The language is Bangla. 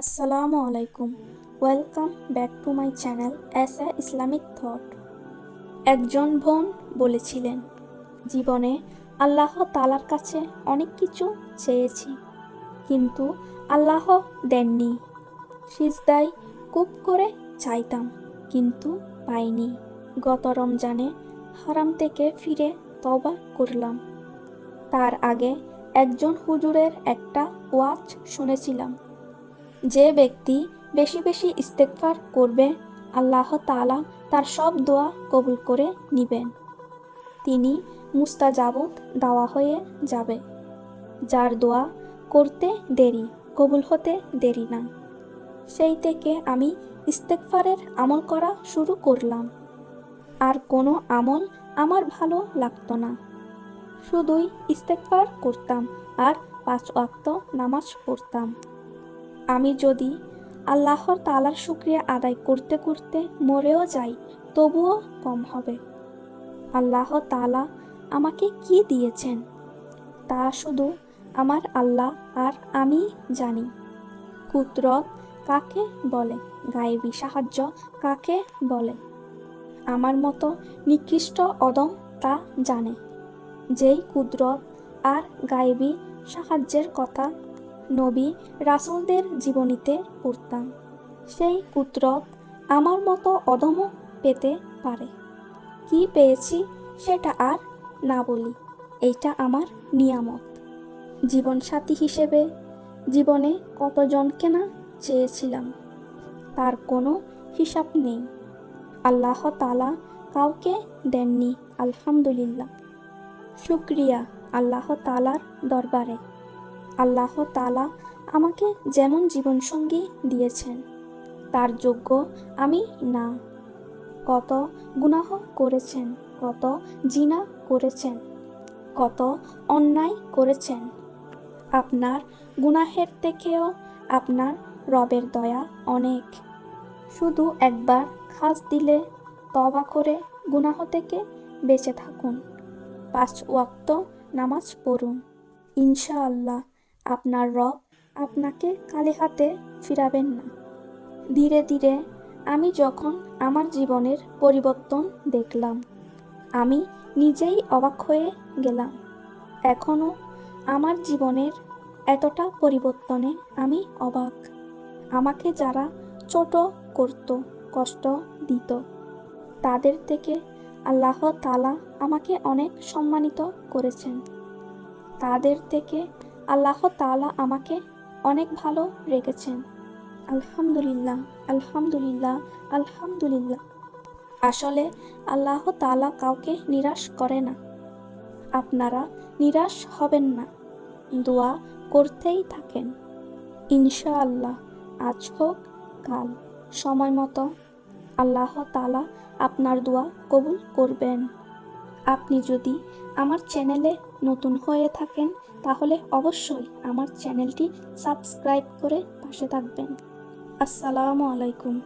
আসসালামু আলাইকুম। Welcome back to my channel S A Islamic thought. একজন বোন বলেছিলেন, জীবনে আল্লাহ তালার কাছে অনেক কিছু চেয়েছি, কিন্তু আল্লাহ দেননি। সিজদাই খুব করে চাইতাম, কিন্তু পাইনি। গত রমজানে হারাম থেকে ফিরে তবা করলাম। তার আগে একজন হুজুরের একটা ওয়াজ শুনেছিলাম। যে ব্যক্তি বেশি বেশি ইস্তেকফার করবে, আল্লাহ তাআলা তার সব দোয়া কবুল করে নিবেন। তিনি মুস্তাজাবুত দাওয়া হয়ে যাবে। যার দোয়া করতে দেরি, কবুল হতে দেরি না। সেই থেকে আমি ইস্তেকফারের আমল করা শুরু করলাম। আর কোনো আমল আমার ভালো লাগতো না। শুধুই ইস্তেকফার করতাম আর পাঁচ ওয়াক্ত নামাজ পড়তাম। আমি যদি আল্লাহর তালার শুক্রিয়া আদায় করতে করতে মরেও যাই, তবুও কম হবে। আল্লাহ তালা আমাকে কি দিয়েছেন? তা শুধু আমার আল্লাহ আর আমি জানি। কুদরত কাকে বলে? গায়েবী সাহায্য কাকে বলে? আমার মতো নিকৃষ্ট অদম তা জানে। যেই কুদরত আর গায়েবী সাহায্যের কথা নবী রাসুলদের জীবনীতে পড়তাম। সেই কুদরত আমার মতো অদমও পেতে পারে। কি পেয়েছি সেটা আর না বলি, এইটা আমার নিয়ামত। জীবনসাথী হিসেবে জীবনে কতজনকে না চেয়েছিলাম, তার কোনো হিসাব নেই। আল্লাহ তালা কাউকে দেননি, আলহামদুলিল্লাহ। শুক্রিয়া আল্লাহ তালার দরবারে। আল্লাহ তালা আমাকে যেমন জীবনসঙ্গী দিয়েছেন, তার যোগ্য আমি না। কত গুনাহ করেছেন, কত জিনা করেছেন, কত অন্যায় করেছেন। আপনার গুনাহের থেকেও আপনার রবের দয়া অনেক। শুধু একবার খাস দিলে তবা করে গুনাহ থেকে বেঁচে থাকুন। পাঁচ ওয়াক্ত নামাজ পড়ুন। ইনশাআল্লাহ। আপনার রব আপনাকে কালে হাতে ফিরাবেন না। ধীরে ধীরে আমি যখন আমার জীবনের পরিবর্তন দেখলাম, আমি নিজেই অবাক হয়ে গেলাম। এখনও আমার জীবনের এতটা পরিবর্তনে আমি অবাক। আমাকে যারা ছোট করত, কষ্ট দিত, তাদের থেকে আল্লাহ তালা আমাকে অনেক সম্মানিত করেছেন। তাদের থেকে আল্লাহ তালা আমাকে অনেক ভালো রেখেছেন। আলহামদুলিল্লাহ আলহামদুলিল্লাহ আলহামদুলিল্লাহ। আসলে আল্লাহ তালা কাউকে নিরাশ করে না। আপনারা নিরাশ হবেন না। দোয়া করতেই থাকেন। ইনশাআল্লাহ, আজ হোক, কাল। সময় মতো আল্লাহ তালা আপনার দোয়া কবুল করবেন। আপনি যদি আমার চ্যানেলে নতুন হয়ে থাকেন, তাহলে অবশ্যই আমার চ্যানেলটি সাবস্ক্রাইব করে পাশে থাকবেন। আসসালামু আলাইকুম।